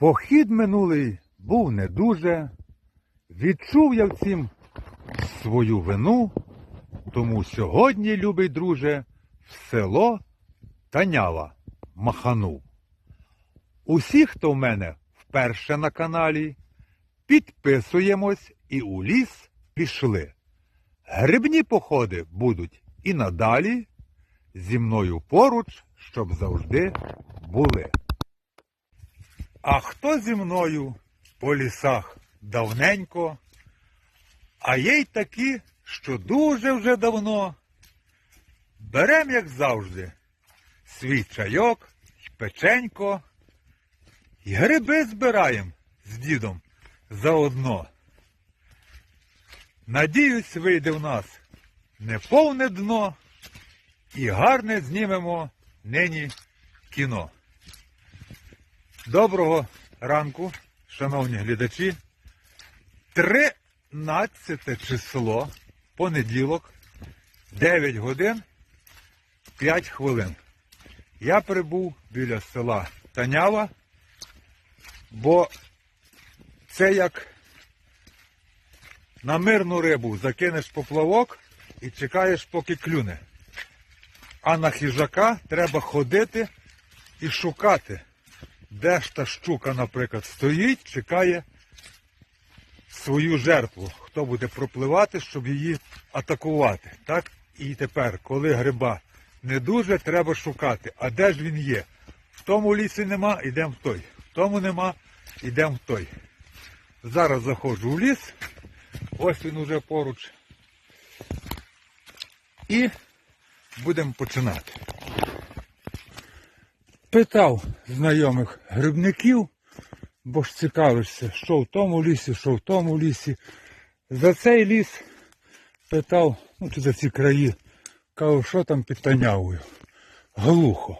Похід минулий був не дуже. Відчув я в цім свою вину, тому сьогодні, любий друже, в село Танява маханув. Усі, хто в мене вперше на каналі, підписуємось і у ліс пішли. Грибні походи будуть і надалі зі мною поруч, щоб завжди були. А хто зі мною по лісах давненько, а є й такі, що дуже вже давно. Берем, як завжди, свій чайок, й печенько, і гриби збираєм з дідом заодно. Надіюсь, вийде в нас неповне дно і гарне знімемо нині кіно. Доброго ранку, шановні глядачі. 13 число, понеділок, 9 годин 5 хвилин. Я прибув біля села Танява, бо це як на мирну рибу закинеш поплавок і чекаєш, поки клюне. А на хижака треба ходити і шукати, де ж та щука, наприклад, стоїть, чекає свою жертву, хто буде пропливати, щоб її атакувати. Так? І тепер, коли гриба не дуже, треба шукати. А де ж він є? В тому лісі нема, йдемо в той. В тому нема, йдемо в той. Зараз заходжу в ліс. Ось він уже поруч. І будемо починати. Питав знайомих грибників, бо ж цікавишся, що в тому лісі, що в тому лісі. За цей ліс питав, ну чи за ці краї, кажу, що там під Танявою. Глухо.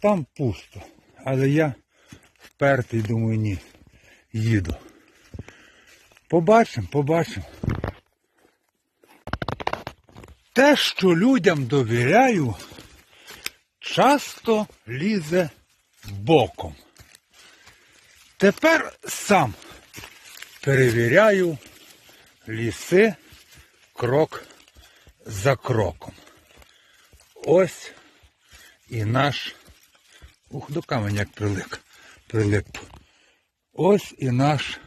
Там пусто. Але я впертий, думаю, ні. Їду. Побачимо, побачимо. Те, що людям довіряю, часто лізе боком. Тепер сам перевіряю ліси крок за кроком. Ось і наш. Ух, до каменя як прилип. прилип. Ось і наш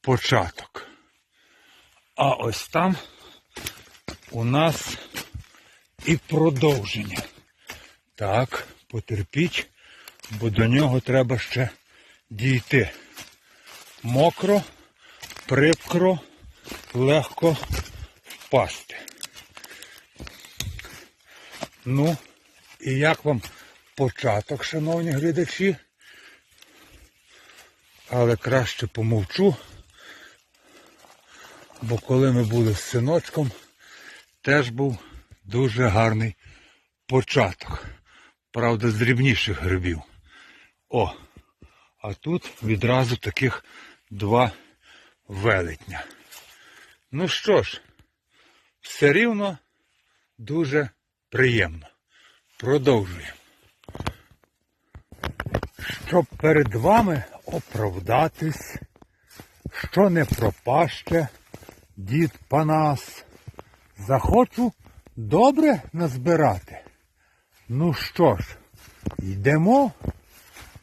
початок. А ось там у нас і продовження. Так, потерпіть, бо до нього треба ще дійти. Мокро, прикро, легко впасти. Ну, і як вам початок, шановні глядачі? Але краще помовчу, бо коли ми були з синочком, теж був дуже гарний початок. Правда, з дрібніших грибів. О, а тут відразу таких два велетня. Ну що ж, все рівно дуже приємно. Продовжуємо. Щоб перед вами оправдатись, що не пропаще, дід Панас, захочу добре назбирати. Ну що ж, йдемо,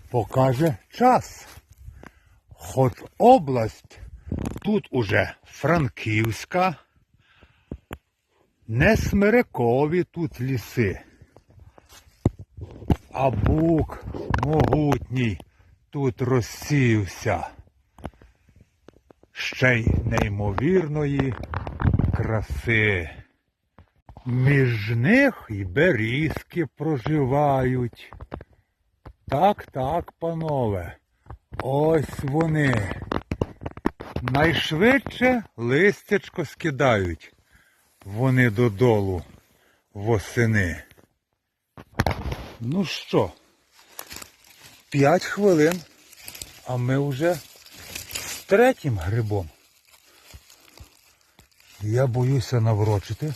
покаже час. Хоч область тут уже Франківська, не смирикові тут ліси. А бук могутній тут розсіявся. Ще й неймовірної краси. Між них і берізки проживають. Так, так, панове. Ось вони. Найшвидше листячко скидають вони додолу восени. Ну що, п'ять хвилин, а ми вже з третім грибом. Я боюся наврочити,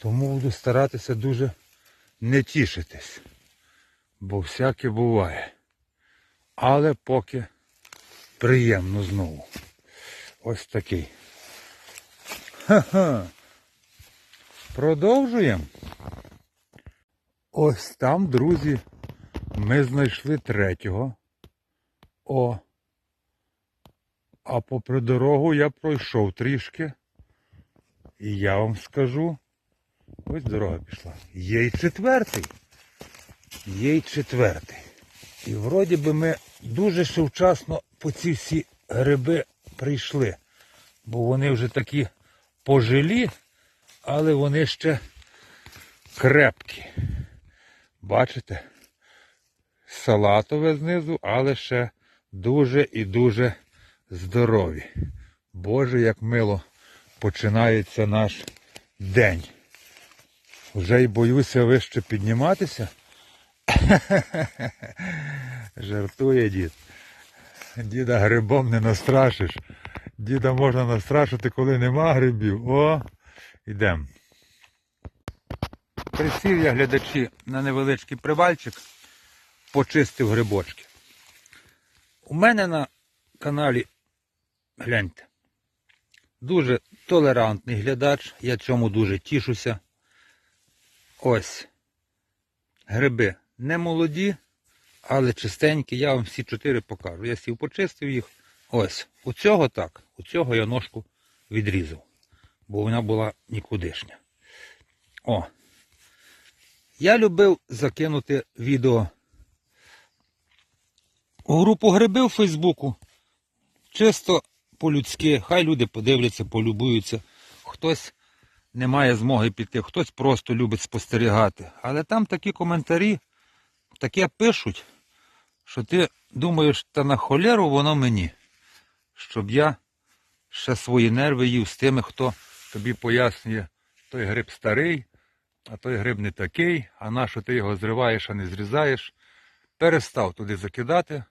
тому буду старатися дуже не тішитись, бо всяке буває. Але поки приємно знову. Ось такий. Ха-ха. Продовжуємо. Ось там, друзі, ми знайшли третього. О. А попри дорогу я пройшов трішки. І я вам скажу. Ось дорога пішла. Є й четвертий. Є й четвертий. І вроді би ми дуже вчасно по ці всі гриби прийшли. Бо вони вже такі пожилі, але вони ще крепкі. Бачите? Салатове знизу, але ще дуже і дуже здорові. Боже, як мило починається наш день. Вже й боюся вище підніматися. Жартує дід. Діда грибом не настрашиш. Діда можна настрашити, коли нема грибів. О, йдемо. Присів я глядачі на невеличкий привальчик, почистив грибочки. У мене на каналі, гляньте, дуже толерантний глядач, я цьому дуже тішуся. Ось. Гриби не молоді, але чистенькі. Я вам всі чотири покажу. Я сів почистив їх. Ось. У цього так. У цього я ножку відрізав. Бо вона була нікудишня. О. Я любив закинути відео у групу гриби в Фейсбуку. Чисто по-людськи. Хай люди подивляться, полюбуються. Хтось не має змоги піти, хтось просто любить спостерігати. Але там такі коментарі таке пишуть, що ти думаєш, та на холеру воно мені, щоб я ще свої нерви їв з тими, хто тобі пояснює, той гриб старий, а той гриб не такий, а на що ти його зриваєш, а не зрізаєш. Перестав туди закидати,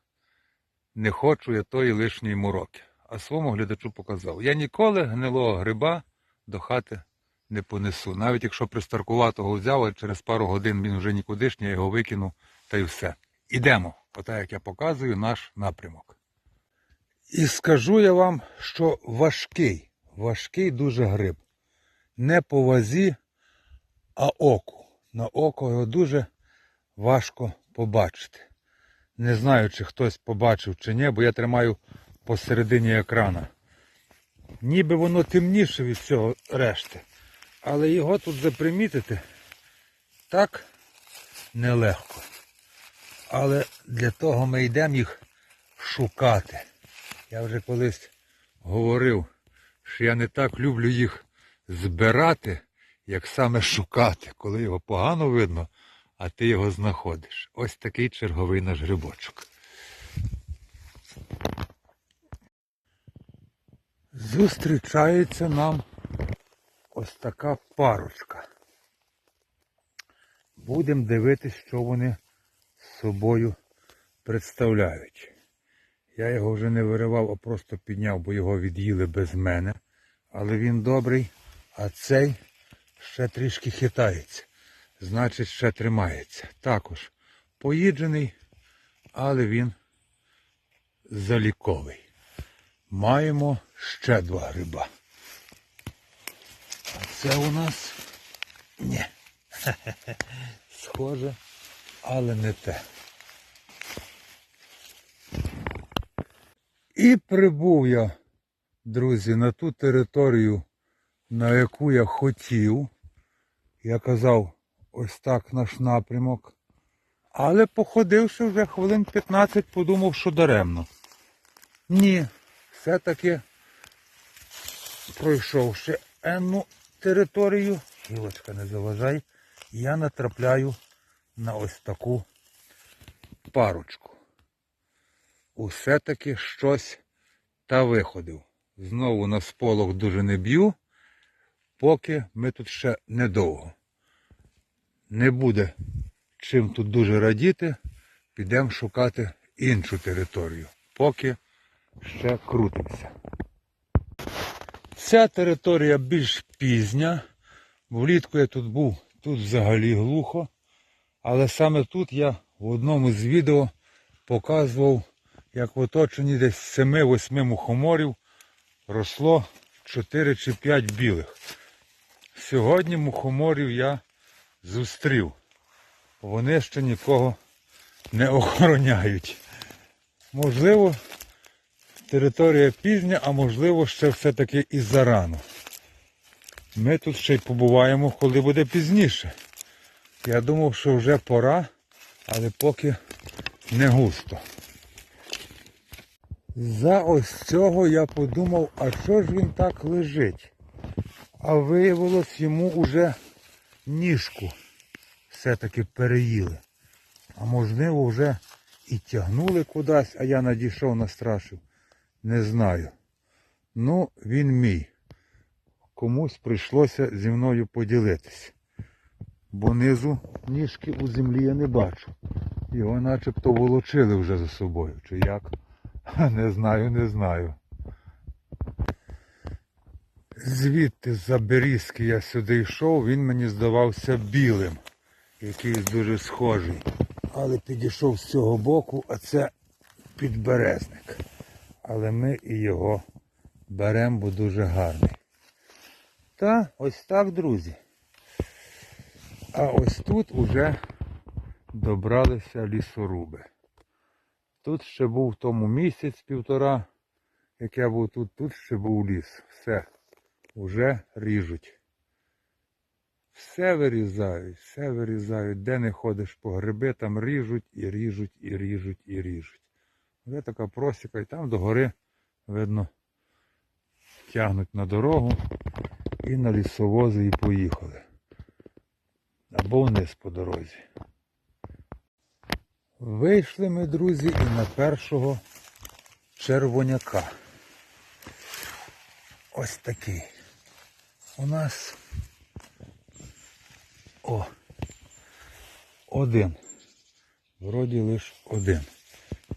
не хочу я тої лишньої мороки. А своєму глядачу показав. Я ніколи гнилого гриба до хати не понесу. Навіть якщо пристаркуватого взяв, а через пару годин він вже нікудишній, я його викину та й все. Ідемо, отак як я показую, наш напрямок. І скажу я вам, що важкий, важкий дуже гриб. Не по вазі, а оку. На око його дуже важко побачити. Не знаю, чи хтось побачив чи ні, бо я тримаю посередині екрана. Ніби воно темніше від цього решти. Але його тут запримітити так нелегко. Але для того ми йдемо їх шукати. Я вже колись говорив, що я не так люблю їх збирати, як саме шукати, коли його погано видно, а ти його знаходиш. Ось такий черговий наш грибочок. Зустрічається нам ось така парочка. Будемо дивитися, що вони з собою представляють. Я його вже не виривав, а просто підняв, бо його від'їли без мене. Але він добрий, а цей ще трішки хитається. Значить, ще тримається. Також поїджений, але він заліковий. Маємо ще два гриба. А це у нас ні. Схоже, але не те. І прибув я, друзі, на ту територію, на яку я хотів. Я казав, ось так наш напрямок. Але походивши вже хвилин 15, подумав, що даремно. Ні, все-таки пройшовши енну територію, гілочка не заважай, я натрапляю на ось таку парочку. Усе-таки щось та виходив. Знову на сполох дуже не б'ю, поки ми тут ще недовго. Не буде чим тут дуже радіти, підемо шукати іншу територію, поки ще крутимося. Ця територія більш пізня. Влітку я тут був, тут взагалі глухо. Але саме тут я в одному з відео показував як в оточенні десь 7-8 мухоморів росло 4 чи 5 білих. Сьогодні мухоморів я зустрів. Вони ще нікого не охороняють. Можливо, територія пізня, а можливо ще все-таки і зарано. Ми тут ще й побуваємо, коли буде пізніше. Я думав, що вже пора, але поки не густо. За ось цього я подумав, а що ж він так лежить? А виявилось йому уже ніжку все-таки переїли. А можливо вже і тягнули кудись, а я надійшов настрашив. Не знаю. Ну, він мій. Комусь прийшлося зі мною поділитись. Бо низу ніжки у землі я не бачу. Його начебто волочили вже за собою. Чи як? Не знаю, не знаю. Звідти за берізки я сюди йшов, він мені здавався білим, якийсь дуже схожий. Але підійшов з цього боку, а це підберезник. Але ми і його беремо, бо дуже гарний. Та ось так, друзі. А ось тут уже добралися лісоруби. Тут ще був тому місяць півтора, як я був тут, тут ще був ліс. Все, вже ріжуть. Все вирізають, все вирізають. Де не ходиш по гриби, там ріжуть і ріжуть, і ріжуть, і ріжуть. Вже така просіка, і там догори, видно, тягнуть на дорогу і на лісовози і поїхали. Або вниз по дорозі. Вийшли ми, друзі, і на першого червоняка. Ось такий. У нас о, один. Вроді лише один.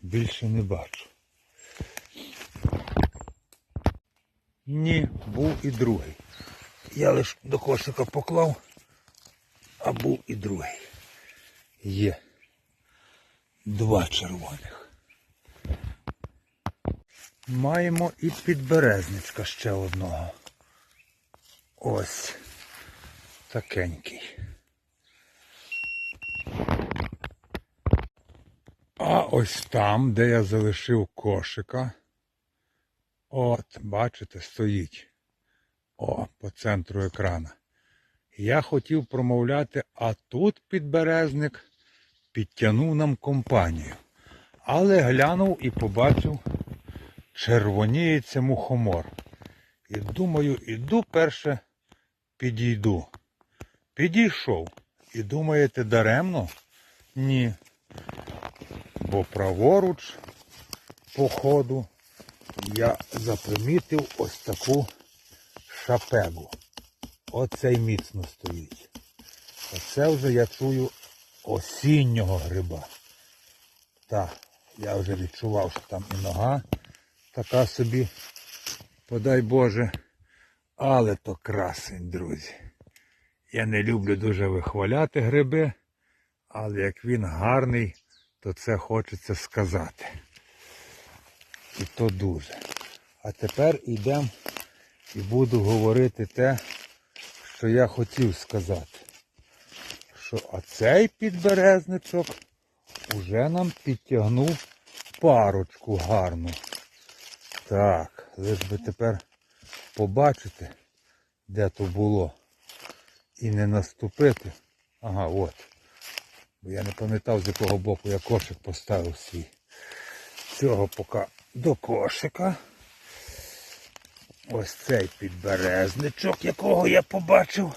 Більше не бачу. Ні, був і другий. Я лише до кошика поклав, а був і другий. Є два червоних. Маємо і підберезничка ще одного. Ось такенький. А ось там, де я залишив кошика, от, бачите, стоїть. О, по центру екрана. Я хотів промовляти, а тут підберезник підтягнув нам компанію. Але глянув і побачив, червоніється мухомор. І думаю, іду перше підійду. Підійшов. І думаєте, даремно? Ні. Бо праворуч по ходу я запримітив ось таку шапегу. Оцей міцно стоїть. Оце вже я чую осіннього гриба. Так, я вже відчував, що там і нога така собі, подай Боже. Але то красень, друзі. Я не люблю дуже вихваляти гриби, але як він гарний, то це хочеться сказати. І то дуже. А тепер йдемо і буду говорити те, що я хотів сказати. Що оцей підберезничок уже нам підтягнув парочку гарну. Так, лиш би тепер побачити, де то було. І не наступити. Ага, от. Бо я не пам'ятав, з якого боку я кошик поставив свій. Цього поки до кошика. Ось цей підберезничок, якого я побачив,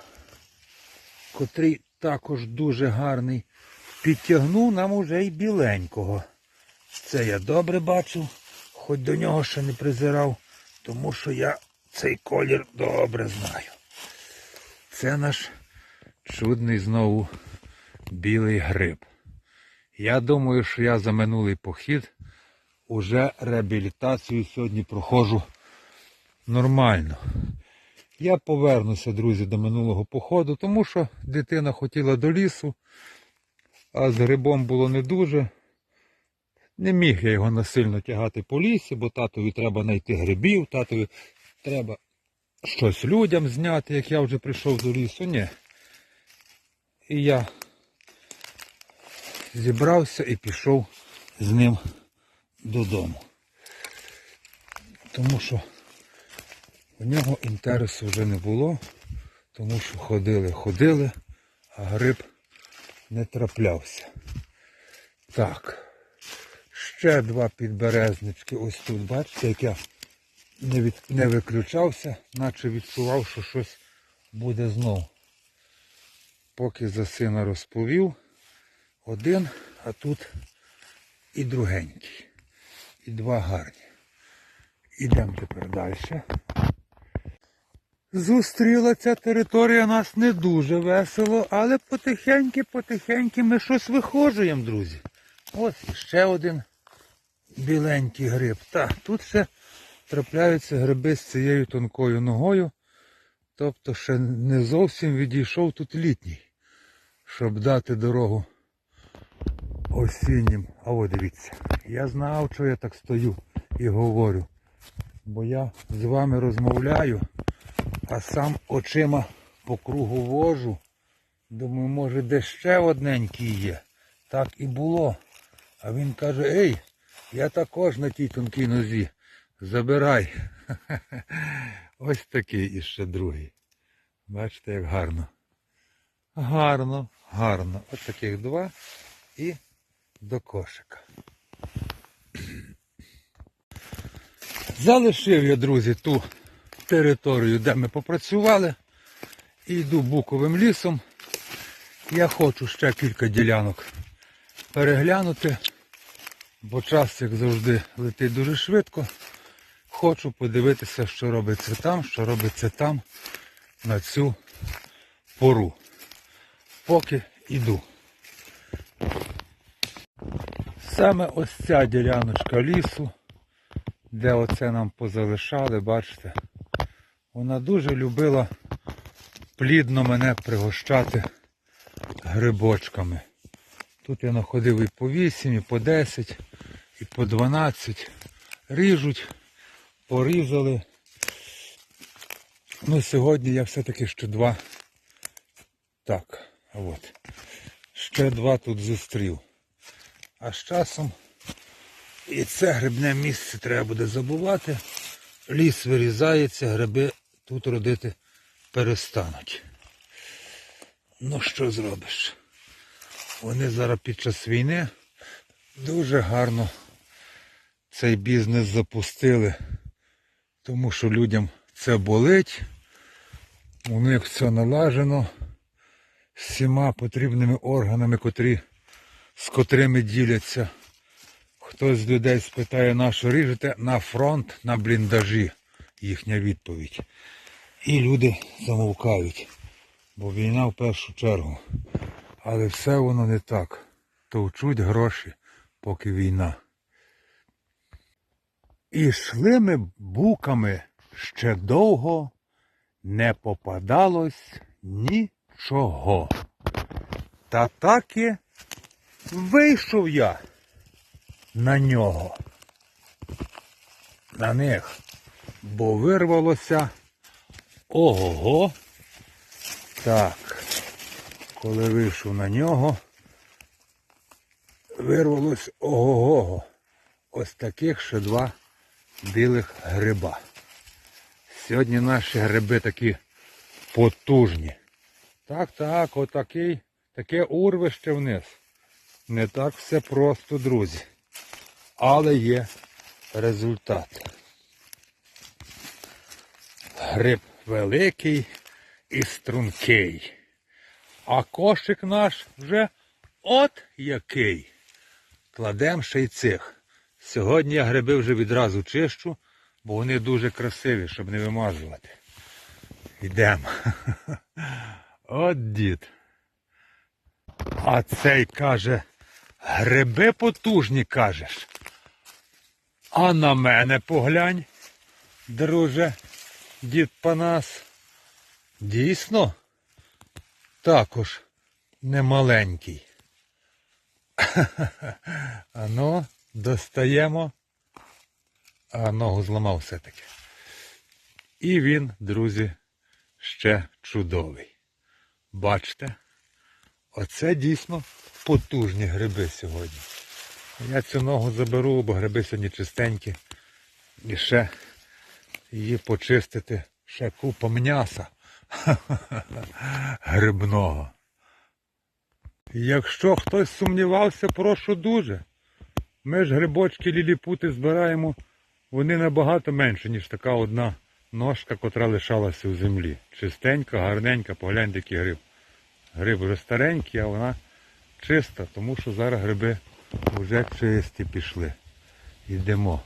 котрий також дуже гарний. Підтягнув нам уже й біленького. Це я добре бачив, хоч до нього ще не призирав, тому що я цей колір добре знаю. Це наш чудний знову білий гриб. Я думаю, що я за минулий похід уже реабілітацію сьогодні проходжу нормально. Я повернуся, друзі, до минулого походу, тому що дитина хотіла до лісу, а з грибом було не дуже. Не міг я його насильно тягати по лісі, бо татові треба знайти грибів, татові треба щось людям зняти, як я вже прийшов до лісу. Ні. І я зібрався і пішов з ним додому. Тому що в нього інтересу вже не було, тому що ходили, ходили, а гриб не траплявся. Так. Ще два підберезнички. Ось тут, бачите, як я не, від... не виключався, наче відчував, що щось буде знов. Поки за сина розповів, один, а тут і другенький. І два гарні. Ідемо тепер далі. Зустріла ця територія нас не дуже весело, але потихеньки-потихеньки ми щось виходжуємо, друзі. Ось ще один біленький гриб. Так, тут ще трапляються гриби з цією тонкою ногою. Тобто ще не зовсім відійшов тут літній, щоб дати дорогу осіннім. А от дивіться, я знав, що я так стою і говорю. Бо я з вами розмовляю, а сам очима по кругу вожу. Думаю, може де ще одненький є. Так і було. А він каже, ей, я також на тій тонкій нозі. Забирай. Ось такий іще другий. Бачите, як гарно. Гарно, гарно. Ось таких два і до кошика. Залишив я, друзі, ту територію, де ми попрацювали. І йду буковим лісом. Я хочу ще кілька ділянок переглянути, бо час, як завжди, летить дуже швидко. Хочу подивитися, що робиться там, що робиться там на цю пору. Поки йду. Саме ось ця діляночка лісу, де оце нам позалишали, бачите, вона дуже любила плідно мене пригощати грибочками. Тут я знаходив і по 8, і по 10, і по 12. Ріжуть, порізали. Ну, сьогодні я все-таки ще два. Так, от. Ще два тут зустрів. А з часом і це грибне місце треба буде забувати. Ліс вирізається, гриби тут родити перестануть. Ну що зробиш? Вони зараз під час війни дуже гарно цей бізнес запустили, тому що людям це болить, у них все налажено всіма потрібними органами, котрі, з котрими діляться. Хтось з людей спитає, на що ріжете на фронт, на бліндажі, їхня відповідь. І люди замовкають, бо війна в першу чергу. Але все воно не так. Товчуть гроші, поки війна. І йшли ми буками ще довго, не попадалось нічого. Та таки вийшов я на нього. На них. Бо вирвалося ого-го. Так. Коли вийшов на нього, вирвалось ого-го. Ось таких ще два білих гриба. Сьогодні наші гриби такі потужні. Так, так, отакий, таке урвище вниз. Не так все просто, друзі. Але є результат. Гриб великий і стрункий. А кошик наш вже от який. Кладем ще й цих. Сьогодні я гриби вже відразу чищу, бо вони дуже красиві, щоб не вимазувати. Йдемо. От дід. А цей каже, гриби потужні кажеш. А на мене поглянь, друже, дід Панас. Дійсно, також немаленький. А ну, Достаємо, а ногу зламав все-таки. І він, друзі, ще чудовий. Бачите? Оце дійсно потужні гриби сьогодні. Я цю ногу заберу, бо гриби сьогодні чистенькі. І ще її почистити, ще купа м'яса грибного. Якщо хтось сумнівався, прошу дуже. Ми ж грибочки ліліпути збираємо, вони набагато менше, ніж така одна ножка, котра лишалася у землі. Чистенька, гарненька, погляньте, який гриб. Гриб вже старенький, а вона чиста, тому що зараз гриби вже чисті пішли. Йдемо.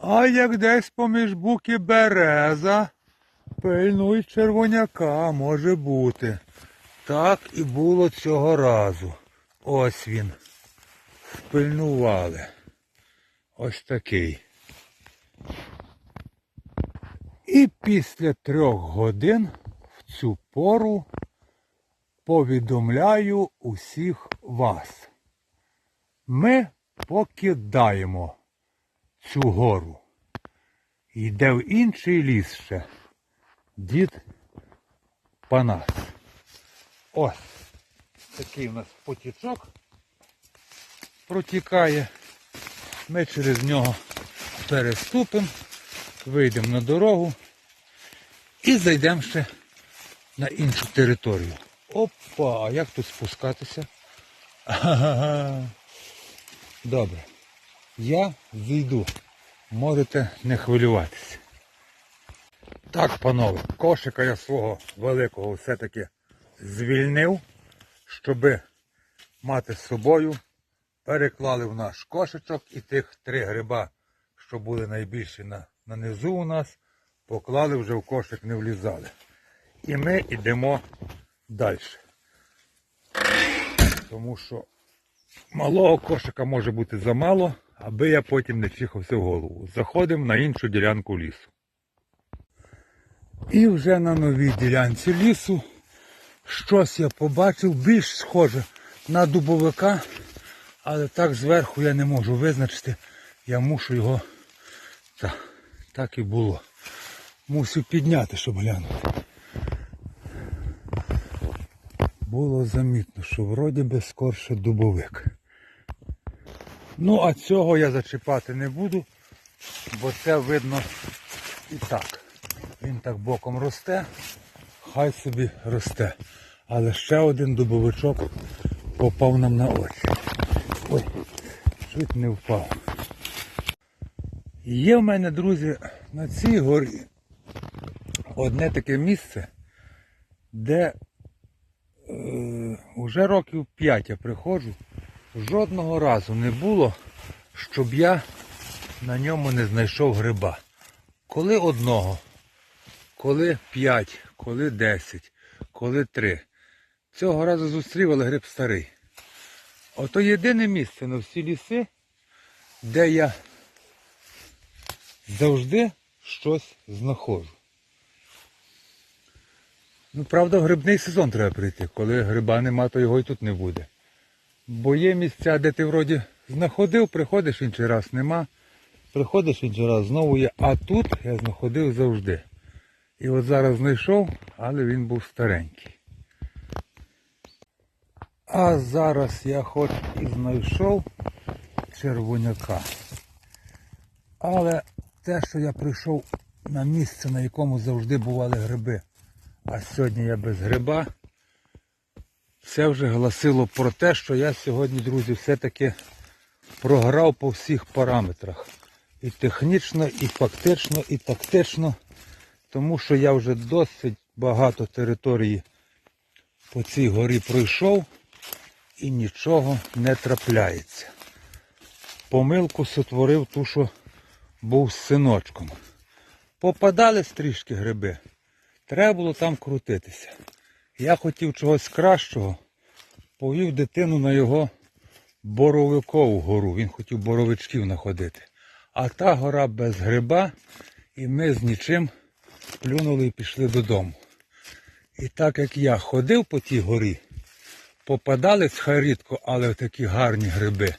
А як десь поміж буки береза, пильнуй червоняка, може бути. Так і було цього разу. Ось він. Впильнували. Ось такий. І після трьох годин в цю пору повідомляю усіх вас. Ми покидаємо цю гору. Йде в інший ліс ще. Дід Панас. Ось такий у нас потічок протікає. Ми через нього переступимо, вийдемо на дорогу і зайдемо ще на іншу територію. Опа, а як тут спускатися? Ага. Добре. Я зійду. Можете не хвилюватися. Так, панове, кошика я свого великого все-таки звільнив, щоби мати з собою. Переклали в наш кошечок і тих три гриба, що були найбільші на, на низу у нас, поклали вже в кошик, не влізали. І ми йдемо далі. Тому що малого кошика може бути замало, аби я потім не чихався в голову. Заходимо на іншу ділянку лісу. І вже на новій ділянці лісу щось я побачив більш схоже на дубовика, але так зверху я не можу визначити. Я мушу його. Так, так і було. Мусив підняти, щоб глянути. Було замітно, що вроді би скорше дубовик. Ну, а цього я зачіпати не буду, бо це видно і так. Він так боком росте, хай собі росте. Але ще один дубовичок попав нам на очі. Ой, чуть не впав. Є в мене, друзі, на цій горі одне таке місце, де вже років 5 я приходжу, жодного разу не було, щоб я на ньому не знайшов гриба. Коли одного, коли 5, коли 10, коли 3. Цього разу зустрів, але гриб старий. Ото єдине місце на всі ліси, де я завжди щось знаходжу. Ну, правда, грибний сезон треба прийти. Коли гриба нема, то його і тут не буде. Бо є місця, де ти вроді знаходив, приходиш інший раз нема. Приходиш інший раз знову є. А тут я знаходив завжди. І от зараз знайшов, але він був старенький. А зараз я хоч і знайшов червоняка. Але те, що я прийшов на місце, на якому завжди бували гриби, а сьогодні я без гриба, це вже гласило про те, що я сьогодні, друзі, все-таки програв по всіх параметрах. І технічно, і фактично, і тактично. Тому що я вже досить багато території по цій горі пройшов і нічого не трапляється. Помилку сотворив ту, що був з синочком. Попадали стрішки гриби. Треба було там крутитися. Я хотів чогось кращого, повів дитину на його боровикову гору. Він хотів боровичків находити. А та гора без гриба, і ми з нічим плюнули і пішли додому. І так як я ходив по тій горі, попадались хай рідко, але такі гарні гриби.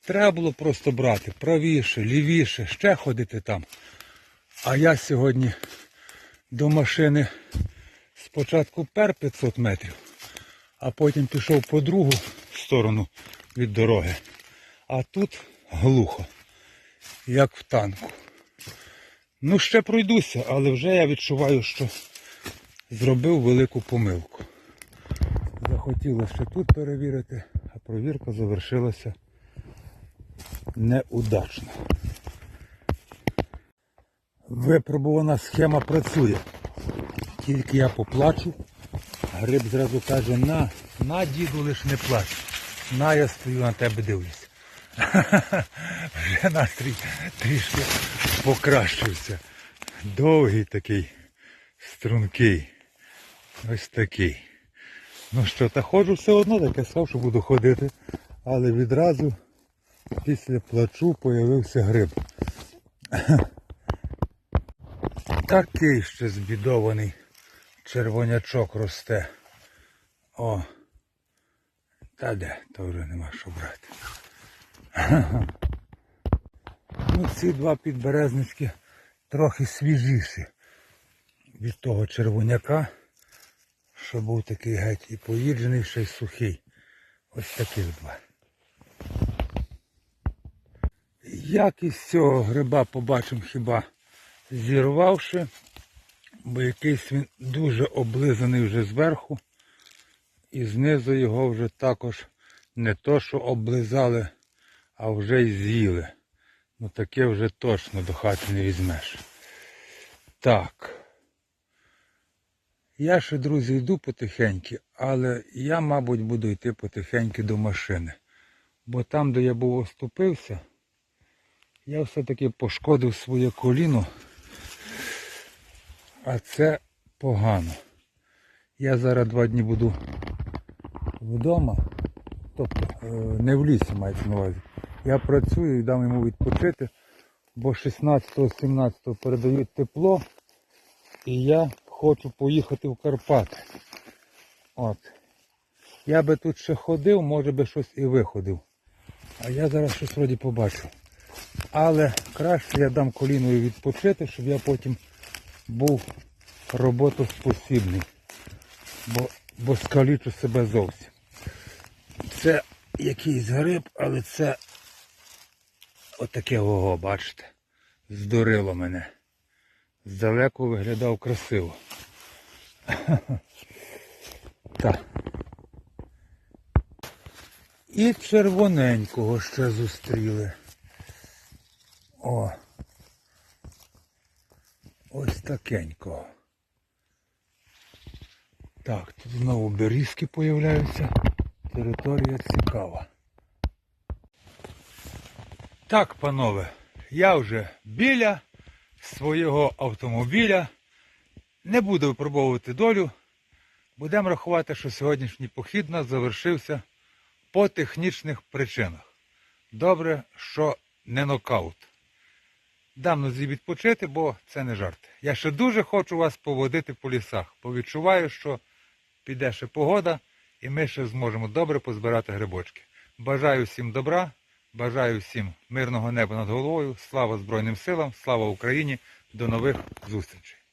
Треба було просто брати правіше, лівіше, ще ходити там. А я сьогодні до машини спочатку пер 500 метрів, а потім пішов по другу сторону від дороги. А тут глухо, як в танку. Ну, ще пройдуся, але вже я відчуваю, що зробив велику помилку. Захотілося ще тут перевірити, а провірка завершилася неудачно. Випробувана схема працює. Тільки я поплачу, гриб зразу каже, на, на діду лиш не плач. На, я стою на тебе дивлюсь. Вже настрій трішки покращився. Довгий такий, стрункий. Ось такий. Ну що, та ходжу все одно, так я сказав, що буду ходити. Але відразу після плачу появився гриб. Такий ще збідований червонячок росте. О. Та де, то вже нема що брати. Ну, ці два підберезнички трохи свіжіші від того червоняка, що був такий геть і поїджений, ще й сухий. Ось таких два. Якість цього гриба побачимо хіба зірвавши, бо якийсь він дуже облизаний вже зверху. І знизу його вже також не то, що облизали, а вже й з'їли. Ну таке вже точно до хати не візьмеш. Так. Я ще, друзі, йду потихеньки, але я, мабуть, буду йти потихеньки до машини. Бо там, де я був оступився, я все-таки пошкодив своє коліно. А це погано. Я зараз два дні буду вдома. Тобто е, не в лісі мається на увазі. Я працюю і дам йому відпочити, бо 16-17 передають тепло. І я хочу поїхати в Карпати. От. Я би тут ще ходив, може би щось і виходив. А я зараз щось вроді побачу. Але краще я дам коліною відпочити, щоб я потім був роботоспосібний. Бо, бо скалічу себе зовсім. Це якийсь гриб, але це отаке ого, бачите. Здурило мене. Здалеку виглядав красиво. Так. І червоненького ще зустріли. О. Такенького. Так, тут знову берізки появляються. Територія цікава. Так, панове, я вже біля свого автомобіля. Не буду випробовувати долю. Будемо рахувати, що сьогоднішній похід нас завершився по технічних причинах. Добре, що не нокаут. Дам нозі відпочити, бо це не жарт. Я ще дуже хочу вас поводити по лісах, бо відчуваю, що піде ще погода, і ми ще зможемо добре позбирати грибочки. Бажаю всім добра, бажаю всім мирного неба над головою. Слава Збройним силам, слава Україні! До нових зустрічей!